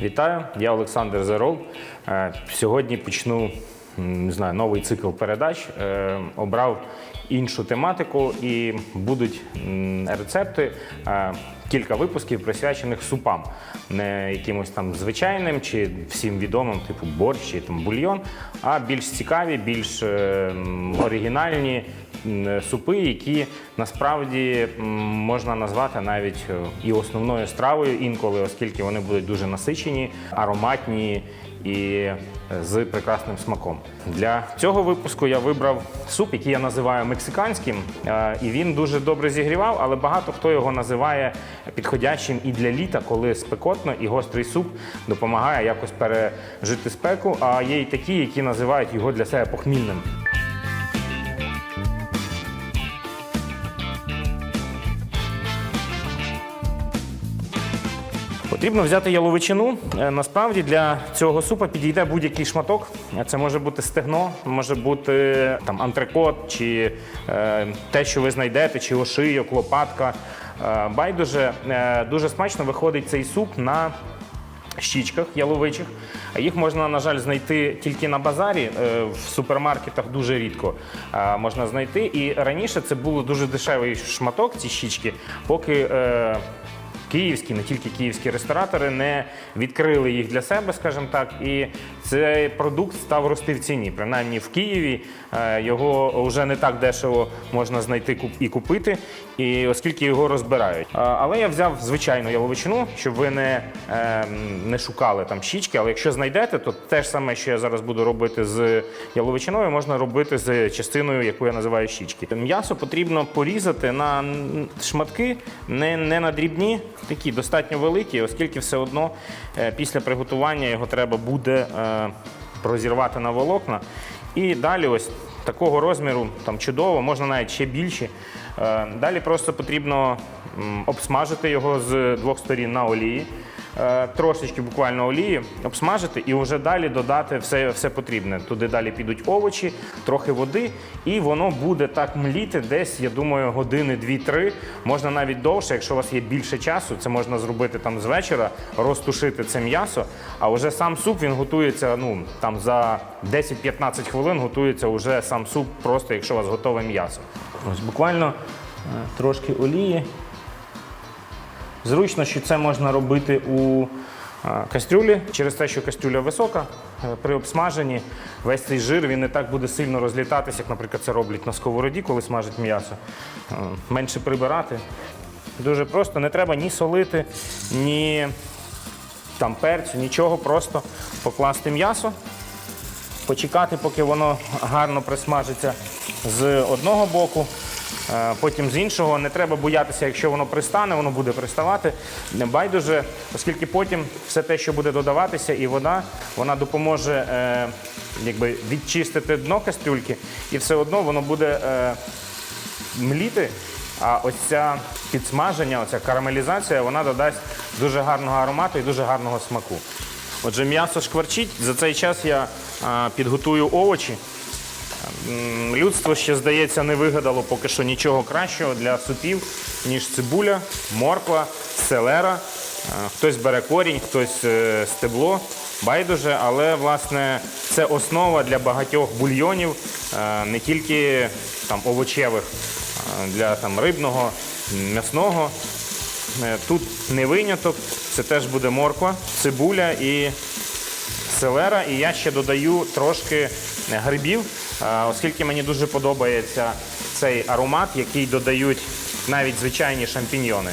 Вітаю, я Олександр Зарол. Е, Сьогодні почну не знаю, новий цикл передач. Е, Обрав іншу тематику і будуть рецепти. е, Кілька випусків присвячених супам, не якимось там звичайним чи всім відомим, типу борщ чи там бульйон, а більш цікаві, більш оригінальні супи, які насправді можна назвати навіть е, і основною стравою інколи, оскільки вони будуть дуже насичені, ароматні і е, з прекрасним смаком. Для цього випуску я вибрав суп, який я називаю мексиканським, е, і він дуже добре зігрівав, але багато хто його називає підходящим і для літа, коли спекотно, і гострий суп допомагає якось пережити спеку. А є й такі, які називають його для себе похмільним. Потрібно взяти яловичину. Е, Насправді для цього супа підійде будь-який шматок. Е, Це може бути стегно, може бути там антрикот, чи е, те, що ви знайдете, чи ошийок, лопатка. Е, байдуже е, дуже смачно виходить цей суп на щічках яловичих. Їх можна, на жаль, знайти тільки на базарі. е, В супермаркетах дуже рідко е, можна знайти. І раніше це був дуже дешевий шматок, ці щічки, поки. Київські, не тільки київські ресторатори не відкрили їх для себе, скажімо так, і цей продукт став рости в ціні. Принаймні в Києві е, його вже не так дешево можна знайти і купити, і оскільки його розбирають. Але я взяв звичайну яловичину, щоб ви не, е, не шукали там щічки. Але якщо знайдете, то те ж саме, що я зараз буду робити з яловичиною, можна робити з частиною, яку я називаю щічки. М'ясо потрібно порізати на шматки, не, не на дрібні, такі достатньо великі, оскільки все одно е, після приготування його треба буде е, розірвати на волокна. І далі ось такого розміру, там чудово, можна навіть ще більші. Е, Далі просто потрібно обсмажити його з двох сторін на олії. Е, Трошечки буквально олії, обсмажити і вже далі додати все, все потрібне. Туди далі підуть овочі, трохи води, і воно буде так мліти десь, я думаю, години 2-3. Можна навіть довше, якщо у вас є більше часу, це можна зробити там з вечора, розтушити це м'ясо. А вже сам суп він готується ну, там за 10-15 хвилин готується вже сам суп, просто якщо у вас готове м'ясо. Ось буквально е, трошки олії. Зручно, що це можна робити у е, кастрюлі через те, що кастрюля висока. е, При обсмаженні весь цей жир він не так буде сильно розлітатися, як, наприклад, це роблять на сковороді, коли смажать м'ясо. Е, Менше прибирати. Дуже просто, не треба ні солити, ні там перцю, нічого, просто покласти м'ясо, почекати, поки воно гарно присмажиться з одного боку, потім з іншого. Не треба боятися, якщо воно пристане, воно буде приставати. Байдуже, оскільки потім все те, що буде додаватися, і вода, вона допоможе е, якби, відчистити дно кастрюльки, і все одно воно буде е, мліти. А ось ця підсмаження, оця карамелізація, вона додасть дуже гарного аромату і дуже гарного смаку. Отже, м'ясо шкварчить. За цей час я а, підготую овочі. Людство ще, здається, не вигадало поки що нічого кращого для супів, ніж цибуля, морква, селера. Е, Хтось бере корінь, хтось е, стебло, байдуже, але власне це основа для багатьох бульйонів, е, не тільки там овочевих, для там рибного, м'ясного. Тут не виняток, це теж буде морква, цибуля і селера, і я ще додаю трошки грибів, оскільки мені дуже подобається цей аромат, який додають навіть звичайні шампіньйони.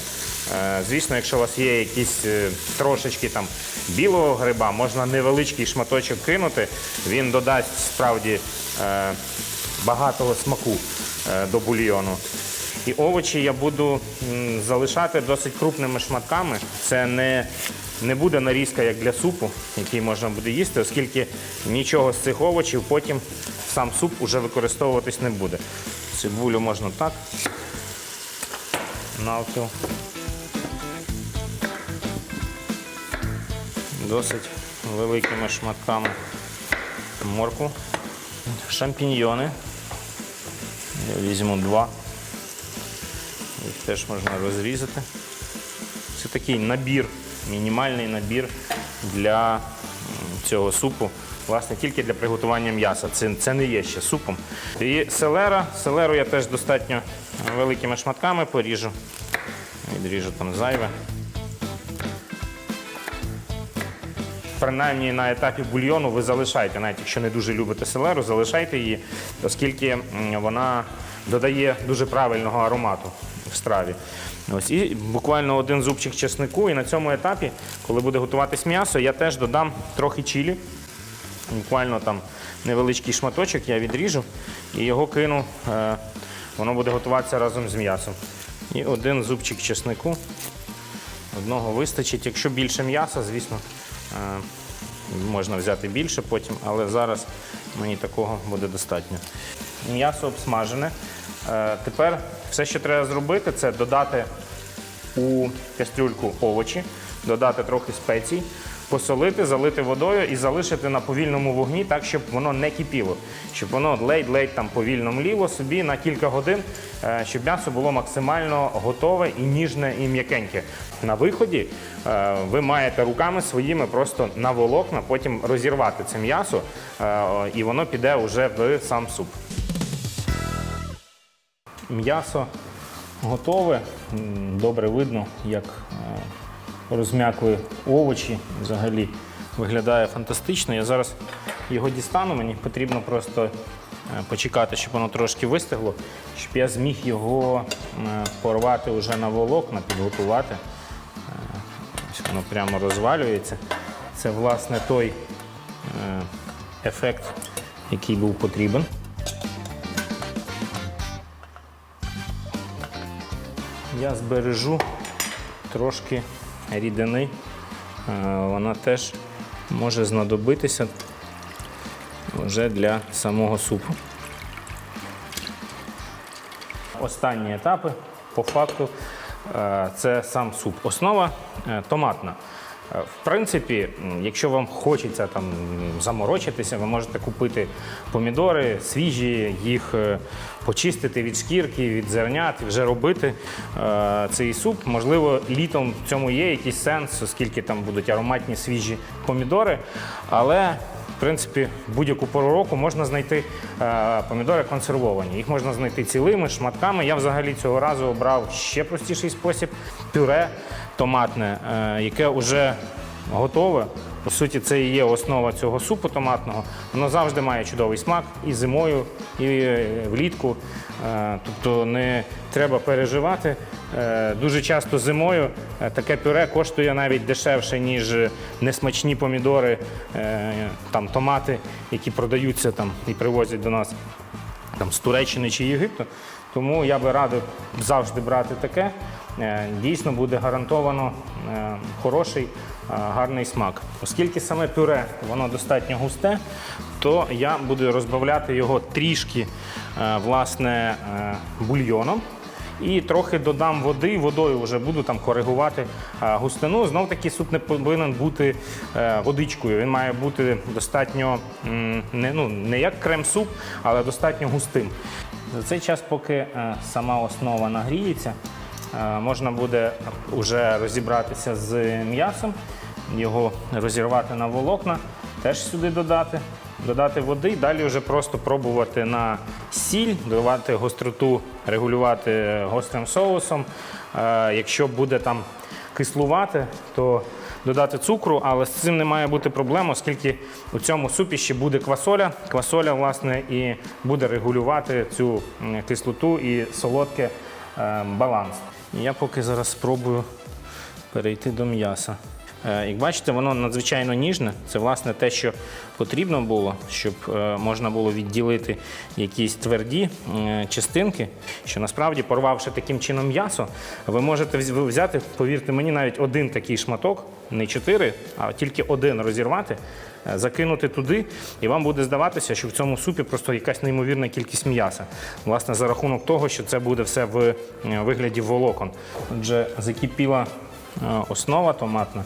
Е, Звісно, якщо у вас є якісь е, трошечки там білого гриба, можна невеличкий шматочок кинути. Він додасть справді е, багатого смаку е, до бульйону. І овочі я буду залишати досить крупними шматками. Це не, не буде нарізка як для супу, який можна буде їсти, оскільки нічого з цих овочів потім сам суп уже використовуватись не буде. Цибулю можна так. Навпіл. Досить великими шматками морку. Шампіньйони. Я візьму два. Їх теж можна розрізати. Це такий набір мінімальний набір для цього супу. Власне, тільки для приготування м'яса. Це, це не є ще супом. І селера. Селеру я теж достатньо великими шматками поріжу. Відріжу там зайве. Принаймні на етапі бульйону ви залишайте, навіть якщо не дуже любите селеру, залишайте її, оскільки вона додає дуже правильного аромату в страві. Ось і буквально один зубчик чеснику. І на цьому етапі, коли буде готуватись м'ясо, я теж додам трохи чилі. Буквально там невеличкий шматочок я відріжу і його кину. е, Воно буде готуватися разом з м'ясом. І один зубчик чеснику. Одного вистачить. Якщо більше м'яса, звісно, е, можна взяти більше потім, але зараз мені такого буде достатньо. М'ясо обсмажене. Е, Тепер все, що треба зробити, це додати у кастрюльку овочі, додати трохи спецій, посолити, залити водою і залишити на повільному вогні, так, щоб воно не кипіло, щоб воно ледь-ледь там повільно мліло собі на кілька годин, е, щоб м'ясо було максимально готове і ніжне, і м'якеньке. На виході е, ви маєте руками своїми просто на волокна, потім розірвати це м'ясо, е, і воно піде вже в сам суп. М'ясо готове. Добре видно, як розм'якли овочі. Взагалі виглядає фантастично. Я зараз його дістану. Мені потрібно просто е, почекати, щоб воно трошки вистигло, щоб я зміг його е, порвати вже на волокна, підготувати. Е, Ось воно прямо розвалюється. Це, власне, той ефект, який був потрібен. я збережу трошки рідини. Е, Вона теж може знадобитися вже для самого супу. Останні етапи по факту е, це сам суп. Основа е, томатна. Е, В принципі, якщо вам хочеться там заморочитися, ви можете купити помідори свіжі, їх е, почистити від шкірки, від зернят, і вже робити е, цей суп. Можливо, літом в цьому є якийсь сенс, оскільки там будуть ароматні свіжі помідори. Але в принципі, будь-яку пору року можна знайти помідори консервовані. Їх можна знайти цілими шматками. Я взагалі цього разу обрав ще простіший спосіб пюре томатне, е, яке вже готове. По суті, це і є основа цього супу томатного. Воно завжди має чудовий смак і зимою, і е, влітку. Е, Тобто не треба переживати. Дуже часто зимою таке пюре коштує навіть дешевше, ніж несмачні помідори, там, томати, які продаються там, і привозять до нас там, з Туреччини чи Єгипту. Тому я би радив завжди брати таке. Е, Дійсно буде гарантовано е, хороший, е, гарний смак. Оскільки саме пюре воно достатньо густе, то я буду розбавляти його трішки власне, бульйоном. І трохи додам води, водою вже буду там коригувати густину. Знов таки суп не повинен бути е, водичкою. Він має бути достатньо не, ну, не як крем-суп, але достатньо густим. За цей час, поки е, сама основа нагріється, е, можна буде вже розібратися з м'ясом, його розірвати на волокна, теж сюди додати додати води, далі вже просто пробувати на сіль, додавати гостроту, регулювати гострим соусом. Е, Якщо буде там кислувати, то додати цукру, але з цим не має бути проблем, оскільки у цьому супі ще буде квасоля. Квасоля, власне, і буде регулювати цю кислоту і солодке е, баланс. Я поки зараз спробую перейти до м'яса. Е, Як бачите, воно надзвичайно ніжне. Це власне те, що потрібно було, щоб е, можна було відділити якісь тверді частинки. Що насправді, порвавши таким чином м'ясо, ви можете взяти, повірте мені, навіть один такий шматок, не чотири, а тільки один розірвати, е, закинути туди, і вам буде здаватися, що в цьому супі просто якась неймовірна кількість м'яса. Власне, за рахунок того, що це буде все в вигляді волокон. Отже, закипіла основа томатна.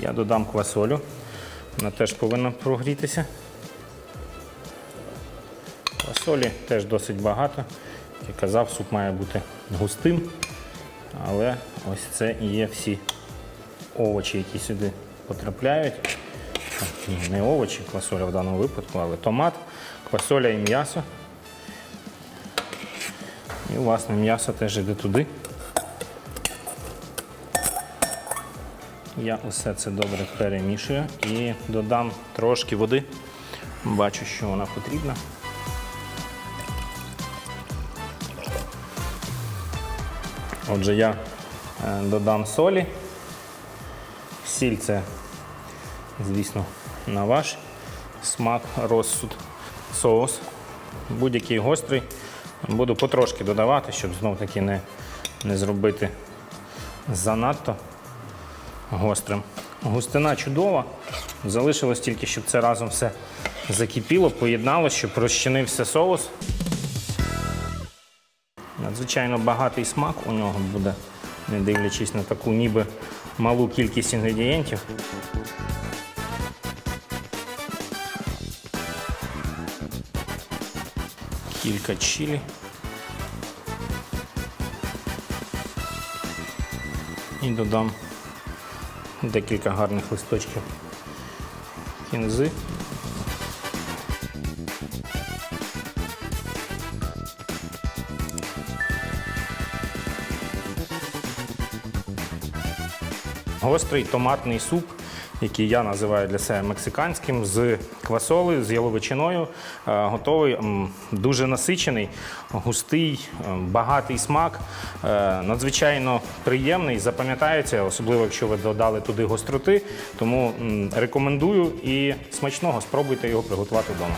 Я додам квасолю. Вона теж повинна прогрітися. Квасолі теж досить багато. Як я казав, суп має бути густим, але ось це і є всі овочі, які сюди потрапляють. Не овочі, квасоля в даному випадку, але томат, квасоля і м'ясо. І, власне, м'ясо теж йде туди. Я усе це добре перемішую і додам трошки води. Бачу, що вона потрібна. Отже, я е, додам солі. Сіль це, звісно, на ваш смак, розсуд, соус. Будь-який гострий буду потрошки додавати, щоб знов таки не, не зробити занадто гострим. Густина чудова. Залишилось тільки, щоб це разом все закипіло, поєдналося, щоб розчинився соус. Надзвичайно багатий смак у нього буде, не дивлячись на таку ніби малу кількість інгредієнтів. Кілька чилі. І додам декілька гарних листочків кінзи. Гострий томатний суп, який я називаю для себе мексиканським, з квасолею, з яловичиною, е, готовий, дуже насичений, густий, багатий смак, е, надзвичайно приємний, запам'ятається, особливо якщо ви додали туди гостроти. Тому рекомендую і смачного спробуйте його приготувати вдома.